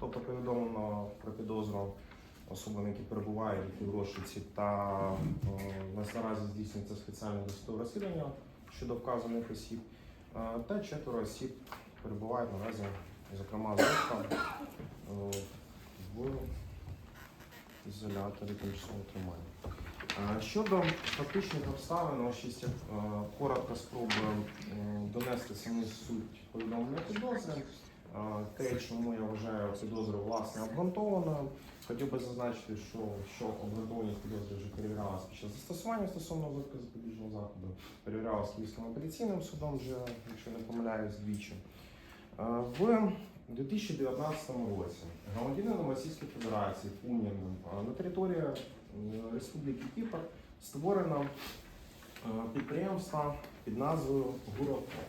тобто повідомлено про підозру особам, які перебувають в розшуці, та е, на наразі здійснюється спеціальне досудове розслідування щодо вказаних осіб, Е, та четверо осіб перебувають наразі, зокрема, е, в ізоляторі тимчасового тримання. Щодо фактичних обставин, ось е, коротко спробую донести саму суть повідомлення підозри. Те, чому я вважаю підозру власне обґрунтованою. Хотів би зазначити, що, що обґрунтованість підозри вже перевірялася під час застосування стосовно випадку запобіжного заходу, перевірялася Київським апеляційним судом вже, якщо не помиляюсь, двічі. В 2019 році громадянином Російської Федерації Пуніном на території е, Республіки Кіпр створено е, підприємство під назвою Гурофо.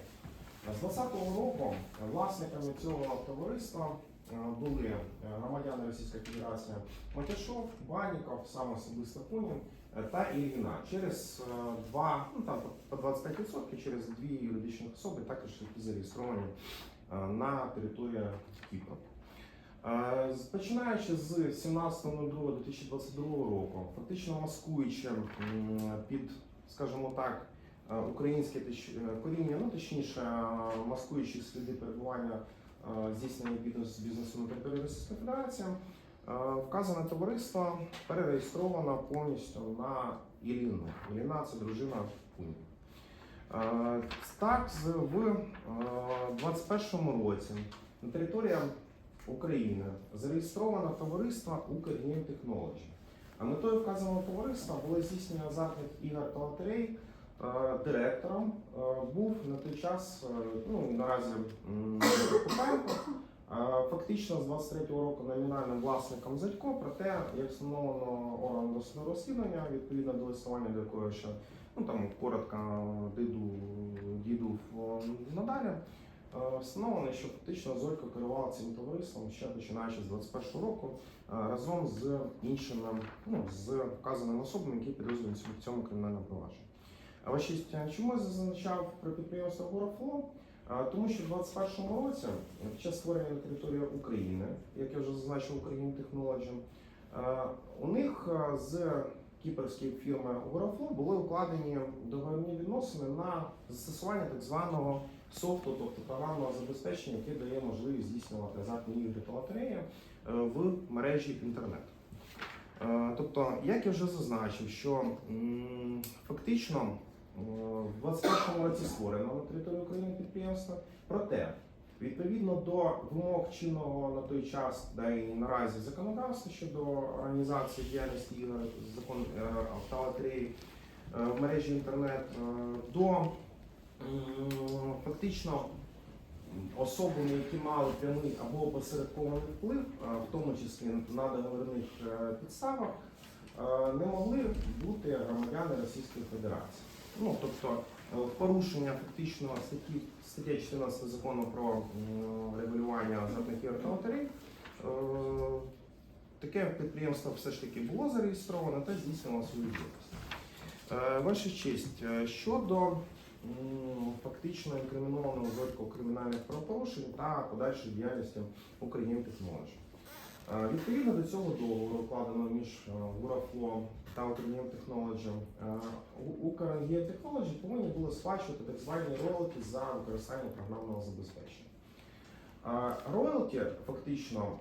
З 2020 року власниками цього товариства е, були е, громадяни Російської Федерації Матяшов, Баніков, сам особисто Пунін е, та Ільїна. Через два, ну там по 25% через дві юридичні особи, також зареєстровані на території Кіпру. Починаючи з 17.02.2022 року, фактично маскуючи під, скажімо так, українське е, коріння, ну точніше, е, маскуючи сліди перебування е, здійснення бізнес- бізнесу на території Російської Федерації, е, вказане товариство перереєстровано повністю на Ірину. Ірина це дружина Пуні. Е, Так, в 2021 році на території України зареєстровано товариство Укрнім Технологі. А метою вказаного товариства було здійснення азартних ігор та лотерей. Е, Директором е, був на той час, е, ну наразі Купенко, фактично з 23-го року номінальним власником Зятько, проте як встановлено органом досудового розслідування відповідно до листування, до якого ще ну там коротко діду діду надалі. Встановлено, що фактично Зойко керувала цим товариством ще починаючи з 21 року разом з іншими, ну з вказаними особами, які підозрюються в цьому кримінальному провадженні. А чому я зазначав про підприємство Горафло? Тому що в 2021 році, е, під час створення території України, як я вже зазначив, Україн Technology, у них з кіпрської фірми Горафло були укладені договірні відносини на застосування так званого софту, тобто програмного забезпечення, яке дає можливість здійснювати азартні ігри та лотереї е, в мережі інтернет. Е, Тобто, як я вже зазначив, що фактично в 21 році створено на території України підприємство, проте відповідно до вимог чинного на той час, да і наразі законодавства щодо організації діяльності ігор, закон е, та лотереї е, в мережі інтернет, е, до фактично особами, які мали прямий або опосередкований вплив, е, в тому числі на договірних е, підставах, е, не могли бути громадяни Російської Федерації. Ну тобто е, порушення фактично статті стаття 14 закону про регулювання азартних ігор та лотерей, е, таке підприємство все ж таки було зареєстровано та здійснювало свою діяльність. Е, Ваша честь, щодо фактично інкримінованого зорку кримінальних правопорушень та подальшої діяльності Україн Technology. Е, Відповідно до цього договору, укладеного між Гурафло та Україн Technology, У- Technology повинні були сплачувати так звані роялті за використання програмного забезпечення. Е, Роялті фактично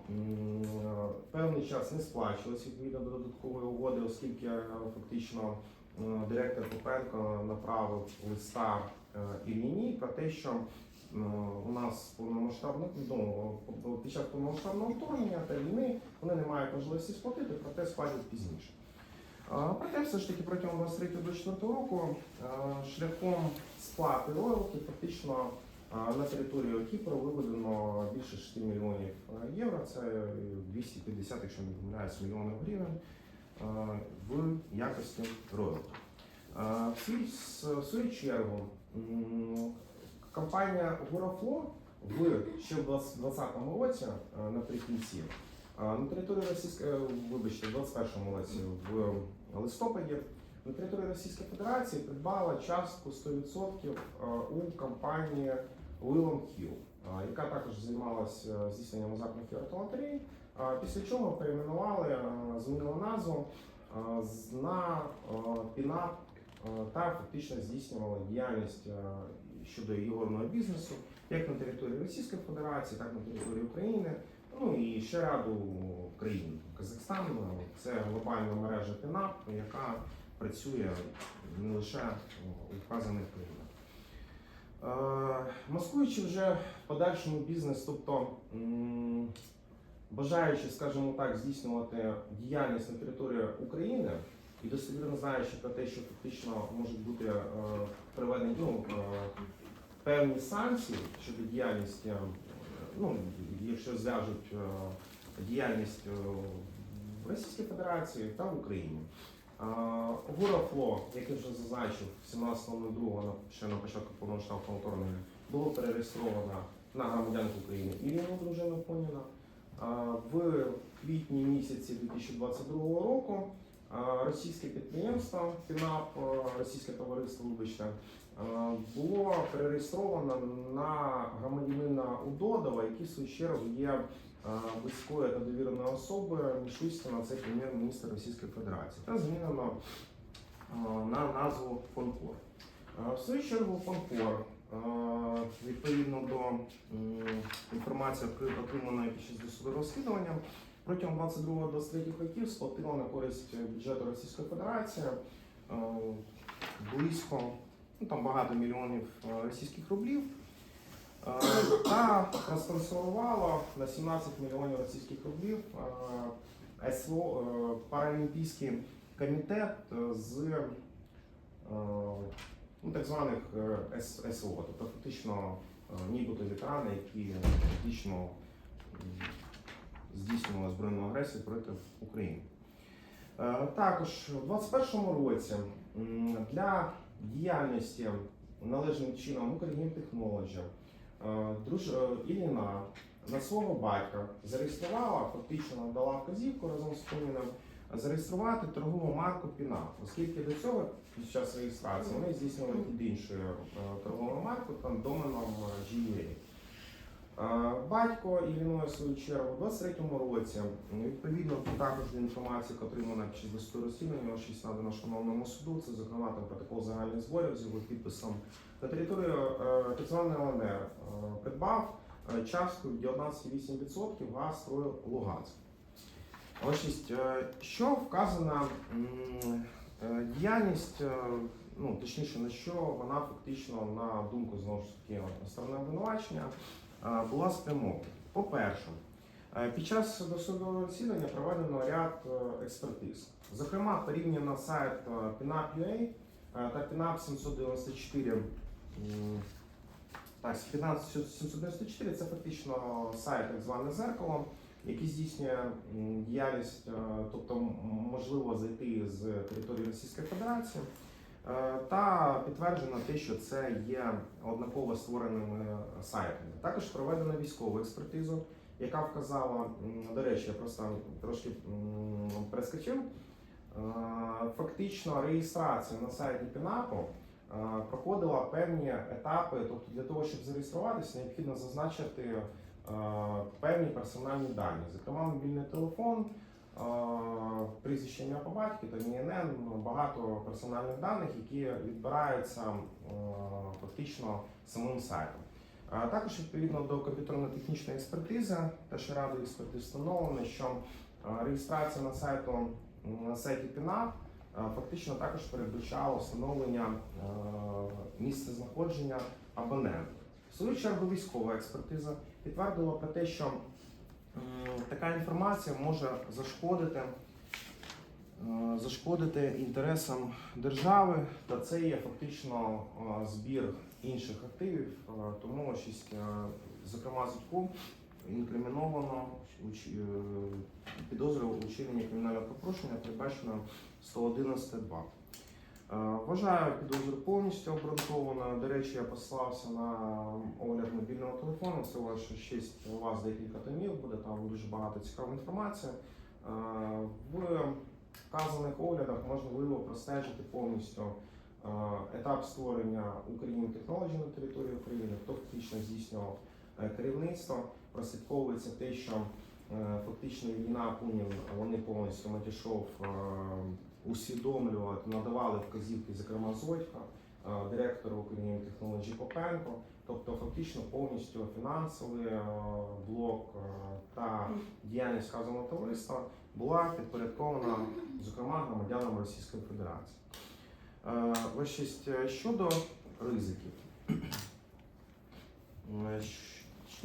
певний час не сплачувалися відповідно до додаткової угоди, оскільки е, фактично е, директор Попенко направив листа е, Ільїні про те, що у нас повномасштабно ну, під час повномасштабного вторгнення та війни вони не мають можливості сплатити, проте сплатять пізніше. Е, Проте все ж таки протягом 23-24 року е, шляхом сплати роялті фактично е, на територію Кіпру виведено більше 6 мільйонів євро, це 250, якщо не помиляюсь, мільйонів гривень в якості роялті. В свою чергу компанія Горафло в ще в 2020 році наприкінці на території Російської, е, вибачте, в 2021 році в листопаді на території Російської Федерації придбала частку 100% е, у компанії Willam Hill. яка також займалася здійсненням азартних лотерей. Після чого перейменували, змінили назву на а, та фактично здійснювали діяльність щодо ігорного бізнесу як на території Російської Федерації, так і на території України. Ну і ще ряду країн. Казахстан це глобальна мережа ПІНАП, яка працює не лише у вказаних країнах. Е, Маскуючи вже в подальшому бізнес, тобто бажаючи, скажімо так, здійснювати діяльність на території України і достовірно знаючи про те, що фактично можуть бути е, приведені ну, е, певні санкції щодо діяльності, е, ну, якщо зв'яжуть е, діяльність е, в Російській Федерації та в Україні. Гурафло, як я вже зазначив, 17.02 ще на початку повномасштабного вторгнення було перереєстровано на громадянку України Ірину дружину Поніна. В квітні місяці 2022 року російське підприємство ФІНАП, російське товариство, вибачте, було перереєстровано на громадянина Удодова, який в свою чергу є близькою та довіреною особою Мішустіна, це прем'єр-міністр Російської Федерації, та змінено на назву Фонкор. В свою чергу Фонкор відповідно до інформації, отри- отриманої під час досудового розслідування, протягом 22-23 років сплатила на користь бюджету Російської Федерації близько ну, там багато мільйонів російських рублів. Е, та розтрансформувала на 17 мільйонів російських рублів е, СО, е, Паралімпійський комітет е, з е, ну, так званих е, СО, тобто фактично е, нібито ветерани, які фактично здійснювали збройну агресію проти України. Е, Також у 2021 році для діяльності належним чином Україн Technology Е, Друж е, Іліна на свого батька зареєструвала, фактично дала вказівку разом з Куміном зареєструвати торгову марку Піна, оскільки до цього під час реєстрації вони здійснювали під іншою е, торговою маркою, там доменом GUA. Е, Батько Ілліною, свою чергу, у 23-му році, відповідно також до інформації, яка отримана під час розслідування, щось надано шановному суду, це зокрема там протокол загальних зборів з його підписом. На територію е, так званої ЛНР е, придбав частку від 11,8% газстрою Луганськ. Ось що вказана діяльність, ну точніше на що вона фактично на думку знову ж таки сторони обвинувачення була спрямована. По-перше, під час досудового розслідування проведено ряд е, експертиз. Зокрема, порівняно сайт е, PNAP.ua е, та PNAP 794 Так, 15794 це фактично сайт, так зване зеркало, який здійснює діяльність, тобто можливо зайти з території Російської Федерації. Е, Та підтверджено те, що це є однаково створеними сайтами. Також проведено військову експертизу, яка вказала, до речі, я просто трошки м, перескочив. Е, Фактично реєстрація на сайті ПІНАПу е, проходила певні етапи. Тобто для того, щоб зареєструватися, необхідно зазначити певні персональні дані, зокрема мобільний телефон, прізвище ім'я по батьку та МІНН, ну, багато персональних даних, які відбираються фактично самим сайтом. Також відповідно до комп'ютерно-технічної експертизи, теж радою експертиз встановлено, що реєстрація на сайту на сайті ПІНАП е, фактично також передбачало встановлення місця знаходження абонента. В свою чергу військова експертиза підтвердила про те, що така інформація може зашкодити, е, зашкодити інтересам держави, та це є фактично е, збір інших активів, е, тому щось, е, зокрема Зубку інкриміновано е, підозрював у вчиненні кримінального порушення, передбачено 111.2. Е, Вважаю підозру повністю обґрунтованою. До речі, я послався на огляд мобільного телефону. Це ваше честь у вас декілька томів буде, там дуже багато цікавої інформації. Е, В вказаних оглядах можливо простежити повністю е, етап створення Україн Technology на території України, хто фактично здійснював керівництва. Прослідковується те, що фактично війна Пунін вони повністю Матішов усвідомлювали, надавали вказівки, зокрема Зодька, е, директору Україні технології Попенко. Тобто фактично повністю фінансовий е, блок е, та діяльність вказаного товариства була підпорядкована, зокрема, громадянам Російської Федерації. Вашість, е, щодо ризиків.